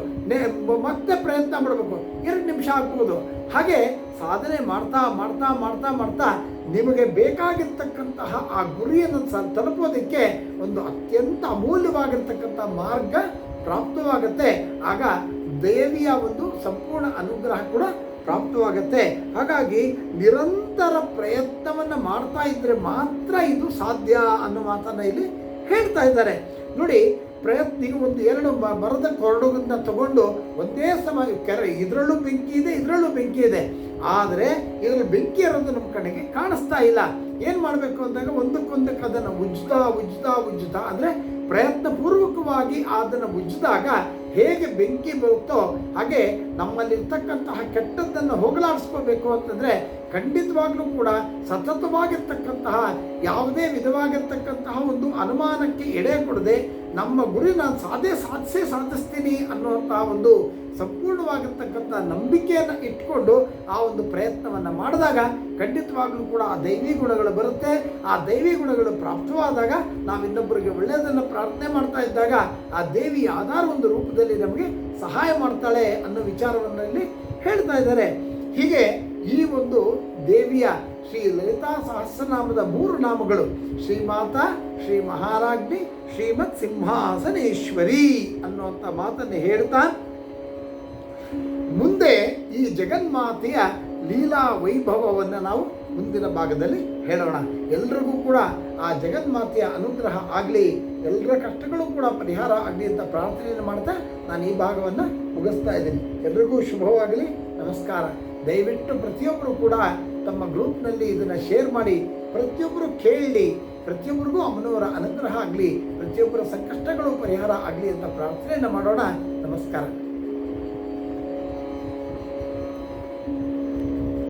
ಮತ್ತೆ ಪ್ರಯತ್ನ ಮಾಡಬೇಕು. ಎರಡು ನಿಮಿಷ ಆಗ್ಬೋದು. ಹಾಗೆ ಸಾಧನೆ ಮಾಡ್ತಾ ಮಾಡ್ತಾ ಮಾಡ್ತಾ ಮಾಡ್ತಾ ನಿಮಗೆ ಬೇಕಾಗಿರ್ತಕ್ಕಂತಹ ಆ ಗುರಿಯನ್ನು ಸ ತಲುಪೋದಕ್ಕೆ ಒಂದು ಅತ್ಯಂತ ಅಮೂಲ್ಯವಾಗಿರ್ತಕ್ಕಂಥ ಮಾರ್ಗ ಪ್ರಾಪ್ತವಾಗುತ್ತೆ. ಆಗ ದೇವಿಯ ಒಂದು ಸಂಪೂರ್ಣ ಅನುಗ್ರಹ ಕೂಡ ಪ್ರಾಪ್ತವಾಗುತ್ತೆ. ಹಾಗಾಗಿ ನಿರಂತರ ಪ್ರಯತ್ನವನ್ನು ಮಾಡ್ತಾ ಇದ್ದರೆ ಮಾತ್ರ ಇದು ಸಾಧ್ಯ ಅನ್ನೋ ಮಾತನ್ನು ಇಲ್ಲಿ ಹೇಳ್ತಾ ಇದ್ದಾರೆ. ನೋಡಿ ಪ್ರಯತ್ನ ಒಂದು ಎರಡು ಮರದ ಕೊರಡುಗನ್ನ ತಗೊಂಡು ಒಂದೇ ಸಮ ಕೆರೆ, ಇದರಲ್ಲೂ ಬೆಂಕಿ ಇದೆ, ಇದರಲ್ಲೂ ಬೆಂಕಿ ಇದೆ. ಆದರೆ ಇದರಲ್ಲಿ ಬೆಂಕಿ ಇರೋದು ನಮ್ಮ ಕಡೆಗೆ ಕಾಣಿಸ್ತಾ ಇಲ್ಲ. ಏನು ಮಾಡಬೇಕು ಅಂದಾಗ ಒಂದಕ್ಕೊಂದಕ್ಕೆ ಅದನ್ನು ಉಜ್ತಾ ಉಜ್ತಾ ಉಜ್ತಾ, ಅಂದರೆ ಪ್ರಯತ್ನ ಪೂರ್ವಕವಾಗಿ ಅದನ್ನು ಉಜ್ಜಿದಾಗ ಹೇಗೆ ಬೆಂಕಿ ಬರುತ್ತೋ ಹಾಗೆ ನಮ್ಮಲ್ಲಿರ್ತಕ್ಕಂತಹ ಕೆಟ್ಟದ್ದನ್ನು ಹೋಗಲಾಡಿಸ್ಕೋಬೇಕು ಅಂತಂದರೆ ಖಂಡಿತವಾಗ್ಲೂ ಕೂಡ ಸತತವಾಗಿರ್ತಕ್ಕಂತಹ, ಯಾವುದೇ ವಿಧವಾಗಿರ್ತಕ್ಕಂತಹ ಒಂದು ಅನುಮಾನಕ್ಕೆ ಎಡೆ ಕೊಡದೆ ನಮ್ಮ ಗುರಿ ನಾನು ಸಾಧೆ ಸಾಧಿಸೇ ಸಾಧಿಸ್ತೀನಿ ಅನ್ನುವಂತಹ ಒಂದು ಸಂಪೂರ್ಣವಾಗಿರ್ತಕ್ಕಂಥ ನಂಬಿಕೆಯನ್ನು ಇಟ್ಕೊಂಡು ಆ ಒಂದು ಪ್ರಯತ್ನವನ್ನು ಮಾಡಿದಾಗ ಖಂಡಿತವಾಗ್ಲೂ ಕೂಡ ಆ ದೈವಿ ಗುಣಗಳು ಬರುತ್ತೆ. ಆ ದೈವಿ ಗುಣಗಳು ಪ್ರಾಪ್ತವಾದಾಗ ನಾವು ಇನ್ನೊಬ್ಬರಿಗೆ ಒಳ್ಳೆಯದನ್ನು ಪ್ರಾರ್ಥನೆ ಮಾಡ್ತಾ ಇದ್ದಾಗ ಆ ದೇವಿ ಆಧಾರ ಒಂದು ರೂಪದಲ್ಲಿ ನಮಗೆ ಸಹಾಯ ಮಾಡ್ತಾಳೆ ಅನ್ನೋ ವಿಚಾರವನ್ನು ಇಲ್ಲಿ ಹೇಳ್ತಾ ಇದ್ದಾರೆ. ಹೀಗೆ ಈ ಒಂದು ದೇವಿಯ ಶ್ರೀ ಲಲಿತಾ ಸಹಸ್ರನಾಮದ ಮೂರು ನಾಮಗಳು ಶ್ರೀಮಾತಾ ಶ್ರೀ ಮಹಾರಾಜ್ಞಿ ಶ್ರೀಮತ್ ಸಿಂಹಾಸನೇಶ್ವರಿ ಅನ್ನುವಂಥ ಮಾತನ್ನು ಹೇಳ್ತಾ, ಮುಂದೆ ಈ ಜಗನ್ಮಾತೆಯ ಲೀಲಾ ವೈಭವವನ್ನು ನಾವು ಮುಂದಿನ ಭಾಗದಲ್ಲಿ ಹೇಳೋಣ. ಎಲ್ರಿಗೂ ಕೂಡ ಆ ಜಗನ್ಮಾತೆಯ ಅನುಗ್ರಹ ಆಗಲಿ ಎಲ್ಲರ ಕಷ್ಟಗಳು ಕೂಡ ಪರಿಹಾರ ಆಗಲಿ ಅಂತ ಪ್ರಾರ್ಥನೆಯನ್ನು ಮಾಡ್ತಾ ನಾನು ಈ ಭಾಗವನ್ನು ಮುಗಿಸ್ತಾ ಇದ್ದೀನಿ. ಎಲ್ರಿಗೂ ಶುಭವಾಗಲಿ, ನಮಸ್ಕಾರ. ದಯವಿಟ್ಟು ಪ್ರತಿಯೊಬ್ಬರು ಕೂಡ ತಮ್ಮ ಗ್ರೂಪ್ನಲ್ಲಿ ಇದನ್ನು ಶೇರ್ ಮಾಡಿ, ಪ್ರತಿಯೊಬ್ಬರು ಕೇಳಲಿ ಪ್ರತಿಯೊಬ್ಬರಿಗೂ ಅಮ್ಮನವರ ಅನುಗ್ರಹ ಆಗಲಿ, ಪ್ರತಿಯೊಬ್ಬರ ಸಂಕಷ್ಟಗಳು ಪರಿಹಾರ ಆಗಲಿ ಅಂತ ಪ್ರಾರ್ಥನೆಯನ್ನು ಮಾಡೋಣ. ನಮಸ್ಕಾರ.